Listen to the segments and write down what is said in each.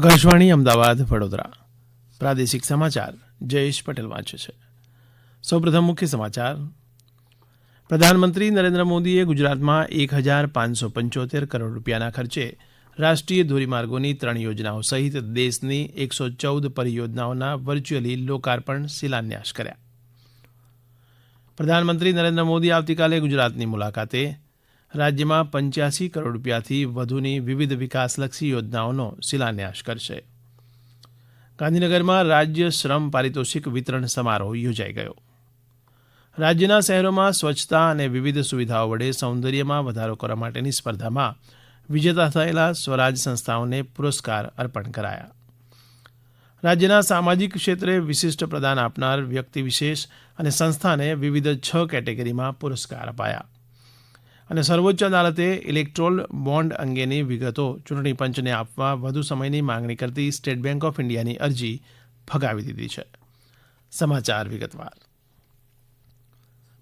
આકાશવાણી, અમદાવાદ, વડોદરા. પ્રાદેશિક સમાચાર, જયેશ પટેલ વાંચે છે. સૌપ્રથમ મુખ્ય સમાચાર. પ્રધાનમંત્રી નરેન્દ્ર મોદીએ ગુજરાતમાં એક હજાર પાંચસો પંચોતેર કરોડ રૂપિયાના ખર્ચે રાષ્ટ્રીય ધોરીમાર્ગોની ત્રણ યોજનાઓ સહિત દેશની એકસો ચૌદ પરિયોજનાઓના વર્ચ્યુઅલી લોકાર્પણ શિલાન્યાસ કર્યા. પ્રધાનમંત્રી નરેન્દ્ર મોદી આવતીકાલે ગુજરાતની મુલાકાતે રાજ્યમાં પંચ્યાસી કરોડ રૂપિયાથી વધુની વિવિધ વિકાસલક્ષી યોજનાઓનો શિલાન્યાસ કરશે. ગાંધીનગરમાં રાજ્ય શ્રમ પારિતોષિક વિતરણ સમારોહ યોજાઈ ગયો. રાજ્યના શહેરોમાં સ્વચ્છતા અને વિવિધ સુવિધાઓ વડે સૌંદર્યમાં વધારો કરવા માટેની સ્પર્ધામાં વિજેતા થયેલા સ્વરાજ સંસ્થાઓને પુરસ્કાર અર્પણ કરાયા. રાજ્યના સામાજિક ક્ષેત્રે વિશિષ્ટ પ્રદાન આપનાર વ્યક્તિ વિશેષ અને સંસ્થાને વિવિધ છ કેટેગરીમાં પુરસ્કાર અપાયા. અને સર્વોચ્ચ અદાલતે ઇલેક્ટ્રોલ બોન્ડ અંગેની વિગતો ચૂંટણી પંચને આપવા વધુ સમયની માંગણી કરતી સ્ટેટ બેન્ક ઓફ ઇન્ડિયાની અરજી ફગાવી દીધી છે. સમાચાર વિગતવાર.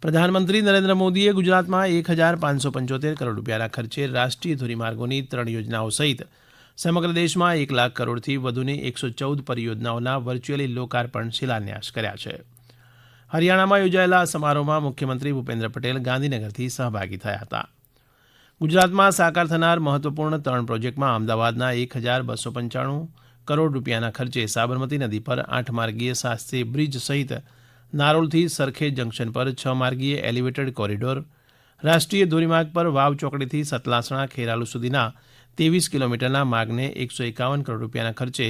પ્રધાનમંત્રી નરેન્દ્ર મોદીએ ગુજરાતમાં એક હજાર પાંચસો પંચોતેર કરોડ રૂપિયાના ખર્ચે રાષ્ટ્રીય ધોરીમાર્ગોની ત્રણ યોજનાઓ સહિત સમગ્ર દેશમાં એક લાખ કરોડથી વધુની એકસો ચૌદ પરિયોજનાઓના વર્ચ્યુઅલી લોકાર્પણ શિલાન્યાસ કર્યા છે. હરિયાણામાં યોજાયેલા સમારોહમાં મુખ્યમંત્રી ભૂપેન્દ્ર પટેલ ગાંધીનગરથી સહભાગી થયા હતા. ગુજરાતમાં સાકાર થનાર મહત્વપૂર્ણ ત્રણ પ્રોજેક્ટમાં અમદાવાદના એક હજાર બસો પંચાણું કરોડ રૂપિયાના ખર્ચે સાબરમતી નદી પર આઠ માર્ગીય શાસ્ત્રી બ્રિજ સહિત નારોલથી સરખેજ જંકશન પર છ માર્ગીય એલિવેટેડ કોરિડોર, રાષ્ટ્રીય ધોરીમાર્ગ પર વાવ ચોકડીથી સતલાસણા ખેરાલુ સુધીના ત્રેવીસ કિલોમીટરના માર્ગને એકસો એકાવન કરોડ રૂપિયાના ખર્ચે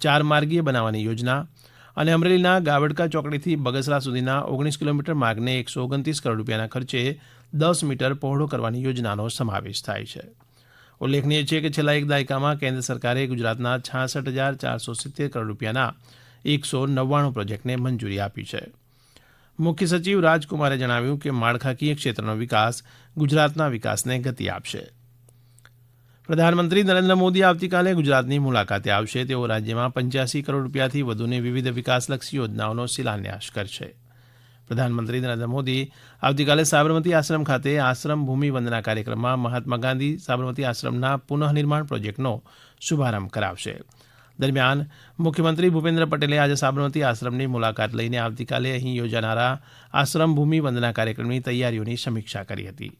ચાર માર્ગીય બનાવવાની યોજના અને અમરેલીના ગાવડકા ચોકડીથી બગસરા સુધીના ઓગણીસ કિલોમીટર માર્ગને એકસો ઓગણત્રીસ કરોડ રૂપિયાના ખર્ચે દસ મીટર પહોળો કરવાની યોજનાનો સમાવેશ થાય છે. ઉલ્લેખનીય છે કે છેલ્લા એક દાયકામાં કેન્દ્ર સરકારે ગુજરાતના છાસઠ હજાર ચારસો સિત્તેર કરોડ રૂપિયાના એકસો નવ્વાણું પ્રોજેક્ટને મંજૂરી આપી છે. મુખ્ય સચિવ રાજકુમારે જણાવ્યું કે માળખાકીય ક્ષેત્રનો વિકાસ ગુજરાતના વિકાસને ગતિ આપશે. પ્રધાનમંત્રી નરેન્દ્ર મોદી આવતીકાલે ગુજરાતની મુલાકાતે આવશે. તેઓ રાજ્યમાં પંચ્યાસી કરોડ રૂપિયાથી વધુની વિવિધ વિકાસલક્ષી યોજનાઓનો શિલાન્યાસ કરશે. પ્રધાનમંત્રી નરેન્દ્ર મોદી આવતીકાલે સાબરમતી આશ્રમ ખાતે આશ્રમ ભૂમિ વંદના કાર્યક્રમમાં મહાત્મા ગાંધી સાબરમતી આશ્રમના પુનઃનિર્માણ પ્રોજેક્ટનો શુભારંભ કરાવશે. દરમિયાન મુખ્યમંત્રી ભૂપેન્દ્ર પટેલે આજે સાબરમતી આશ્રમની મુલાકાત લઈને આવતીકાલે અહીં યોજાનારા આશ્રમ ભૂમિ વંદના કાર્યક્રમની તૈયારીઓની સમીક્ષા કરી હતી.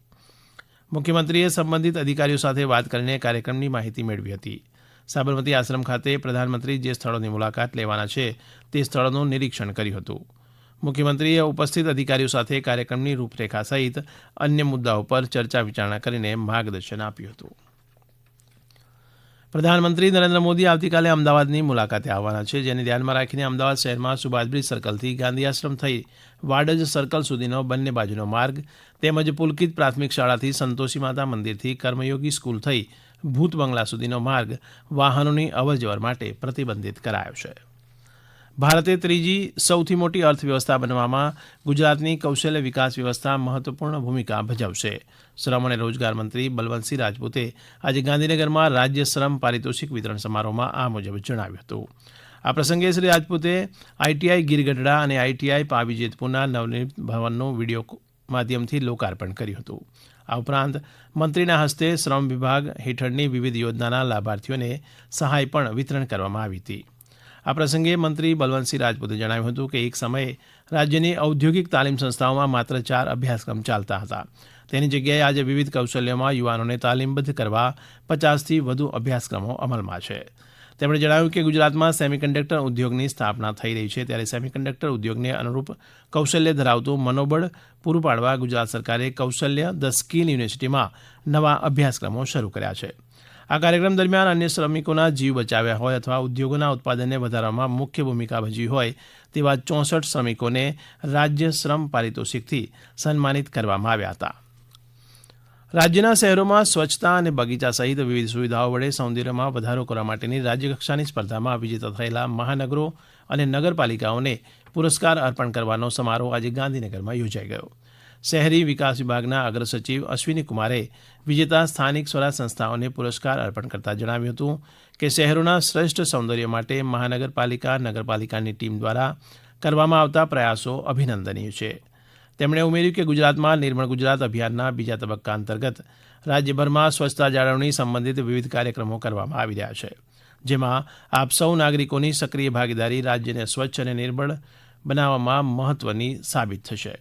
મુખ્યમંત્રીએ સંબંધિત અધિકારીઓ સાથે વાત કરીને કાર્યક્રમની માહિતી મેળવી હતી. સાબરમતી આશ્રમ ખાતે પ્રધાનમંત્રી જે સ્થળોની મુલાકાત લેવાના છે, તે સ્થળોનું નિરીક્ષણ કર્યું હતું. મુખ્યમંત્રીએ ઉપસ્થિત અધિકારીઓ સાથે કાર્યક્રમની રૂપરેખા સહિત અન્ય મુદ્દાઓ પર ચર્ચા વિચારણા કરીને માર્ગદર્શન આપ્યું હતું. પ્રધાનમંત્રી નરેન્દ્ર મોદી આવતીકાલે અમદાવાદની મુલાકાતે આવવાના છે, જેને ધ્યાનમાં રાખીને અમદાવાદ શહેરમાં સુભાષબ્રિજ સર્કલથી ગાંધી આશ્રમ થઈ વાડજ સર્કલ સુધીનો બંને બાજુનો માર્ગ તેમજ પુલકિત પ્રાથમિક શાળાથી સંતોષી માતા મંદિરથી કર્મયોગી સ્કૂલ થઈ ભૂત બંગલા સુધીનો માર્ગ વાહનોની અવરજવર માટે પ્રતિબંધિત કરાયો છે. ભારતે ત્રીજી સૌથી મોટી અર્થવ્યવસ્થા બનવામાં ગુજરાતની કૌશલ્ય વિકાસ વ્યવસ્થા મહત્વપૂર્ણ ભૂમિકા ભજવશે. શ્રમ અને રોજગાર મંત્રી બલવંતસિંહ રાજપૂતે આજે ગાંધીનગરમાં રાજ્ય શ્રમ પારિતોષિક વિતરણ સમારોહમાં આ મુજબ જણાવ્યું હતું. આ પ્રસંગે શ્રી રાજપૂતે આઈટીઆઈ ગીરગઢડા અને આઈટીઆઈ પાવી જેતપુરના નવનિર્મિત ભવનનું વીડિયો માધ્યમથી લોકાર્પણ કર્યું હતું. આ ઉપરાંત મંત્રીના હસ્તે શ્રમ વિભાગ હેઠળની વિવિધ યોજનાના લાભાર્થીઓને સહાય પણ વિતરણ કરવામાં આવી હતી. આ પ્રસંગે મંત્રી બલવંતસિંહ રાજપૂતે જણાવ્યું હતું કે એક સમયે રાજ્યની ઔદ્યોગિક તાલીમ સંસ્થાઓમાં માત્ર ચાર અભ્યાસક્રમ ચાલતા હતા. તેની જગ્યાએ આજે વિવિધ કૌશલ્યોમાં યુવાનોને તાલીમબદ્ધ કરવા પચાસથી વધુ અભ્યાસક્રમો અમલમાં છે. તેમણે જણાવ્યું કે ગુજરાતમાં સેમિકન્ડક્ટર ઉદ્યોગની સ્થાપના થઈ રહી છે ત્યારે સેમિકન્ડક્ટર ઉદ્યોગને અનુરૂપ કૌશલ્ય ધરાવતું મનોબળ પૂરું પાડવા ગુજરાત સરકારે કૌશલ્ય ધ સ્કિલ યુનિવર્સિટીમાં નવા અભ્યાસક્રમો શરૂ કર્યા છે. આ કાર્યક્રમ દરમિયાન અન્ય શ્રમિકોના જીવ બચાવ્યા હોય અથવા ઉદ્યોગોના ઉત્પાદનને વધારવામાં મુખ્ય ભૂમિકા ભજવી હોય તેવા ચોસઠ શ્રમિકોને રાજ્ય શ્રમ પારિતોષિકથી સન્માનિત કરવામાં આવ્યા હતા. રાજ્યના શહેરોમાં સ્વચ્છતા અને બગીચા સહિત વિવિધ સુવિધાઓ વડે સૌંદર્યમાં વધારો કરવા માટેની રાજ્યકક્ષાની સ્પર્ધામાં વિજેતા થયેલા મહાનગરો અને નગરપાલિકાઓને પુરસ્કાર અર્પણ કરવાનો સમારોહ આજે ગાંધીનગરમાં યોજાઈ ગયો. શહેરી વિકાસ વિભાગના અગ્ર સચિવ અશ્વિની કુમારે વિજેતા સ્થાનિક સ્વરાજ સંસ્થાઓને પુરસ્કાર અર્પણ કરતા જણાવ્યું હતું કે શહેરોના શ્રેષ્ઠ સૌંદર્ય માટે મહાનગરપાલિકા, નગરપાલિકાની ટીમ દ્વારા કરવામાં આવતા પ્રયાસો અભિનંદનીય છે. તેમણે ઉમેર્યું કે ગુજરાતમાં નિર્મળ ગુજરાત અભિયાનના બીજા તબક્કા અંતર્ગત રાજ્યભરમાં સ્વચ્છતા જાળવણી સંબંધિત વિવિધ કાર્યક્રમો કરવામાં આવી રહ્યા છે, જેમાં આપ સૌ નાગરિકોની સક્રિય ભાગીદારી રાજ્યને સ્વચ્છ અને નિર્મળ બનાવવામાં મહત્વની સાબિત થશે.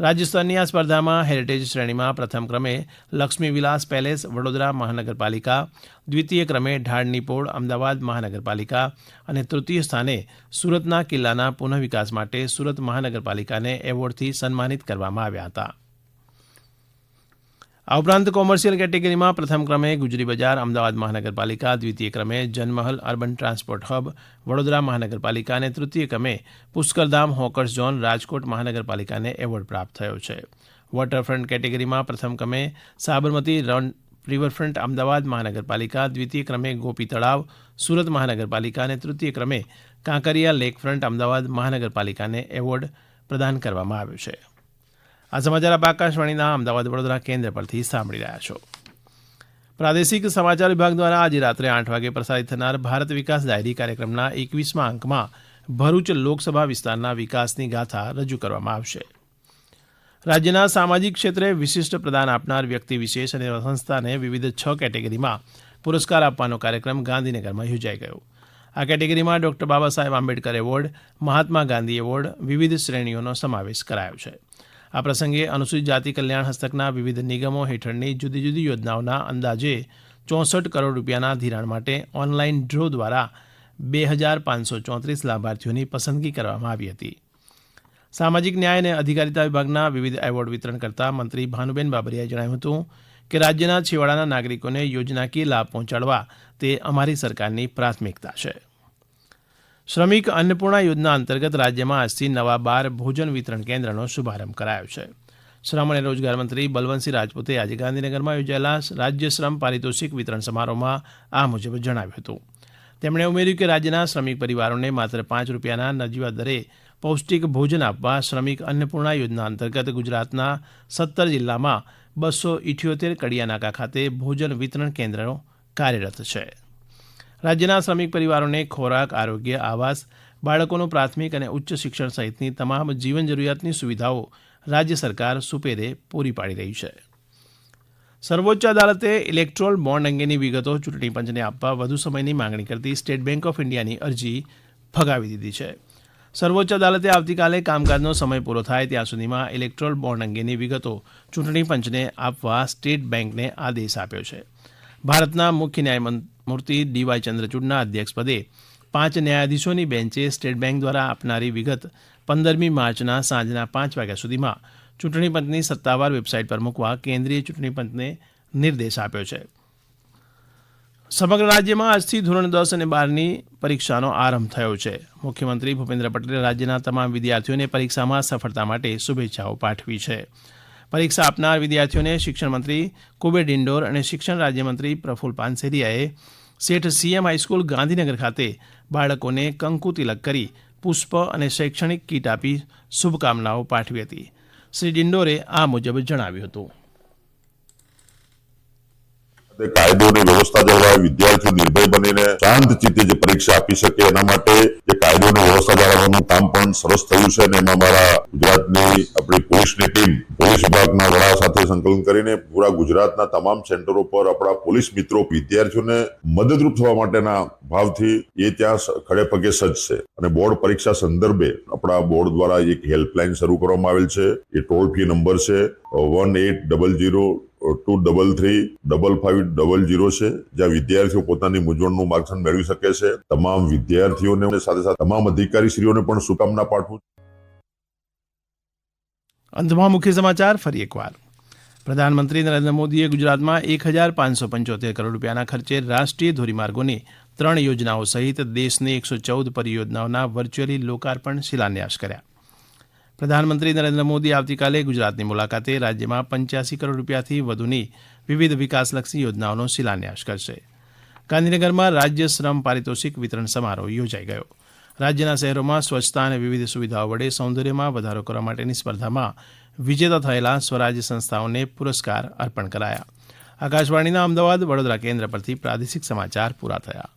રાજ્યસ્તરની આ સ્પર્ધામાં હેરિટેજ શ્રેણીમાં પ્રથમ ક્રમે લક્ષ્મી વિલાસ પેલેસ, વડોદરા મહાનગરપાલિકા, દ્વિતીય ક્રમે ઢાળની પોળ, અમદાવાદ મહાનગરપાલિકા અને તૃતીય સ્થાને સુરતના કિલ્લાના પુનઃવિકાસ માટે સુરત મહાનગરપાલિકાને એવોર્ડથી સન્માનિત કરવામાં આવ્યા હતા. આ ઉપરાંત કોમર્શિયલ કેટેગરીમાં પ્રથમ ક્રમે ગુજરી બજાર, અમદાવાદ મહાનગરપાલિકા, દ્વિતીય ક્રમે Janmahal, urban transport hub, Vadodara મહાનગરપાલિકા અને તૃતીય ક્રમે પુષ્કરધામ, હોકર્સ ઝોન, રાજકોટ મહાનગરપાલિકાને એવોર્ડ પ્રાપ્ત થયો છે. વોટરફ્રન્ટ કેટેગરીમાં પ્રથમ ક્રમે સાબરમતી રન રિવરફ્રન્ટ, અમદાવાદ મહાનગરપાલિકા, દ્વિતીય ક્રમે ગોપી તળાવ, સુરત મહાનગરપાલિકા અને તૃતીય ક્રમે કાંકરિયા લેકફ્રન્ટ, અમદાવાદ મહાનગરપાલિકાને એવોર્ડ પ્રદાન કરવામાં આવ્યો છે. આ સમાચાર આપ આકાશવાણીના અમદાવાદ વડોદરા કેન્દ્ર પરથી સાંભળી રહ્યા છો. પ્રાદેશિક સમાચાર વિભાગ દ્વારા આજે રાત્રે આઠ વાગે પ્રસારિત થનાર ભારત વિકાસ ડાયરી કાર્યક્રમના એકવીસમાં અંકમાં ભરૂચ લોકસભા વિસ્તારના વિકાસની ગાથા રજૂ કરવામાં આવશે. રાજ્યના સામાજિક ક્ષેત્રે વિશિષ્ટ પ્રદાન આપનાર વ્યક્તિ વિશેષ અને સંસ્થાને વિવિધ છ કેટેગરીમાં પુરસ્કાર આપવાનો કાર્યક્રમ ગાંધીનગરમાં યોજાઈ ગયો. આ કેટેગરીમાં doctor Baba Saheb Ambedkar award, Mahatma Gandhi award વિવિધ શ્રેણીઓનો સમાવેશ કરાયો છે. આ પ્રસંગે અનુસૂચિત જાતિ કલ્યાણ હસ્તકના વિવિધ નિગમો હેઠળની જુદી જુદી યોજનાઓના અંદાજે ચોસઠ કરોડ રૂપિયાના ધિરાણ માટે ઓનલાઈન ડ્રો દ્વારા બે હજાર પાંચસો ચોત્રીસ લાભાર્થીઓની પસંદગી કરવામાં આવી હતી. સામાજિક ન્યાય અને અધિકારિતા વિભાગના વિવિધ એવોર્ડ વિતરણ કરતા મંત્રી ભાનુબેન બાબરિયાએ જણાવ્યું હતું કે રાજ્યના છેવાડાના નાગરિકોને યોજનાકીય લાભ પહોંચાડવા તે અમારી સરકારની પ્રાથમિકતા છે. શ્રમિક અન્નપૂર્ણા યોજના અંતર્ગત રાજ્યમાં આજથી નવા બાર ભોજન વિતરણ કેન્દ્રનો શુભારંભ કરાયો છે. શ્રમ અને રોજગાર મંત્રી બલવંતસિંહ રાજપૂતે આજે ગાંધીનગરમાં યોજાયેલા રાજ્ય શ્રમ પારિતોષિક વિતરણ સમારોહમાં આ મુજબ જણાવ્યું હતું. તેમણે ઉમેર્યું કે રાજ્યના શ્રમિક પરિવારોને માત્ર પાંચ રૂપિયાના નજીવા દરે પૌષ્ટિક ભોજન આપવા શ્રમિક અન્નપૂર્ણા યોજના અંતર્ગત ગુજરાતના સત્તર જિલ્લામાં બસો ઇઠ્યોતેર કડિયાનાકા ખાતે ભોજન વિતરણ કેન્દ્રો કાર્યરત છે. રાજ્યના શ્રમિક પરિવારોને ખોરાક, આરોગ્ય, આવાસ, બાળકોનું પ્રાથમિક અને ઉચ્ચ શિક્ષણ સહિતની તમામ જીવન જરૂરિયાતની સુવિધાઓ રાજ્ય સરકાર સુપેરે પૂરી પાડી રહી છે. સર્વોચ્ચ અદાલતે ઇલેક્ટ્રોલ બોન્ડ અંગેની વિગતો ચૂંટણી પંચને આપવા વધુ સમયની માંગણી કરતી સ્ટેટ બેંક ઓફ ઇન્ડિયાની અરજી ફગાવી દીધી છે. સર્વોચ્ચ અદાલતે આવતીકાલે કામકાજનો સમય પૂરો થાય ત્યાં સુધીમાં ઇલેક્ટ્રોલ બોન્ડ અંગેની વિગતો ચૂંટણી પંચને આપવા સ્ટેટ બેંકને આદેશ આપ્યો છે. ભારતના મુખ્ય ન્યાયમૂર્તિ ડીવાય ચંદ્રચૂડના અધ્યક્ષપદે પાંચ ન્યાયાધીશોની બેન્ચે સ્ટેટ બેંક દ્વારા આપનારી વિગત પંદરમી માર્ચના સાંજના પાંચ વાગ્યા સુધીમાં ચૂંટણી પંચની સત્તાવાર વેબસાઇટ પર મૂકવા કેન્દ્રીય ચૂંટણી પંચને નિર્દેશ આપ્યો છે. સમગ્ર રાજ્યમાં આજથી ધોરણ દસ અને બારની પરીક્ષાનો આરંભ થયો છે. મુખ્યમંત્રી ભૂપેન્દ્ર પટેલે રાજ્યના તમામ વિદ્યાર્થીઓને પરીક્ષામાં સફળતા માટે શુભેચ્છાઓ પાઠવી છે. પરીક્ષા આપનાર વિદ્યાર્થીઓને શિક્ષણ મંત્રી કુબેર ડિંડોર અને શિક્ષણ રાજ્યમંત્રી પ્રફુલ પાનસેરિયાએ શેઠ સીએમ હાઈસ્કૂલ ગાંધીનગર ખાતે બાળકોને કંકુ તિલક કરી પુષ્પ અને શૈક્ષણિક કીટ આપી શુભકામનાઓ પાઠવી હતી. શ્રી ડિંડોરે આ મુજબ જણાવ્યું હતું. કાયદો અને વ્યવસ્થા જળવાય વિદ્યાર્થીઓ નિર્ભય બનીને શાંત ચિત્તે જે પરીક્ષા આપી શકે એના માટે જે કાયદો વ્યવસ્થા જાળવવાનું કામ પણ સરસ થયું છે અને એમાં મારા ગુજરાતની આપણી પોલીસની ટીમ પોલીસ વિભાગના વડા સાથે સંકલન કરીને પૂરા ગુજરાતના તમામ સેન્ટરો પર આપણા પોલીસ મિત્રો, વિદ્યાર્થીઓને મદદરૂપ થવા માટેના ભાવથી એ ત્યાં ખડે પગે સજ્જ છે. અને બોર્ડ પરીક્ષા સંદર્ભે આપણા બોર્ડ દ્વારા એક હેલ્પલાઇન શરૂ કરવામાં આવેલ છે. એ ટોલ ફ્રી નંબર છે one eight double zero two double three, double five double zero છે, જ્યાં વિદ્યાર્થીઓ પોતાની મૂંઝવણનું માર્ગદર્શન મેળવી શકે છે. તમામ વિદ્યાર્થીઓને સાથે સાથે તમામ અધિકારીશ્રીઓને પણ શુભકામના પાઠવું અંતમાં મુખ્ય સમાચાર, ફરી એકવાર. પ્રધાનમંત્રી નરેન્દ્ર મોદીએ ગુજરાતમાં એક હજાર પાંચસો પંચોતેર કરોડ રૂપિયાના ખર્ચે રાષ્ટ્રીય ધોરીમાર્ગોની ત્રણ યોજનાઓ સહિત દેશની એકસો ચૌદ પરિયોજનાઓના વર્ચ્યુઅલી લોકાર્પણ શિલાન્યાસ કર્યા. પ્રધાનમંત્રી નરેન્દ્ર મોદી આવતીકાલે ગુજરાતની મુલાકાતે રાજ્યમાં પંચ્યાસી કરોડ રૂપિયાથી વધુની વિવિધ વિકાસલક્ષી યોજનાઓનો શિલાન્યાસ કરશે. ગાંધીનગરમાં રાજ્ય શ્રમ પારિતોષિક વિતરણ સમારોહ યોજાઈ ગયો. રાજ્યના શહેરોમાં સ્વચ્છતા અને વિવિધ સુવિધાઓ વડે સૌંદર્યમાં વધારો કરવા માટેની સ્પર્ધામાં વિજેતા થયેલા સ્વરાજ્ય સંસ્થાઓને પુરસ્કાર અર્પણ કરાયા. આકાશવાણીના અમદાવાદ વડોદરા કેન્દ્ર પરથી પ્રાદેશિક સમાચાર પૂરા થયા.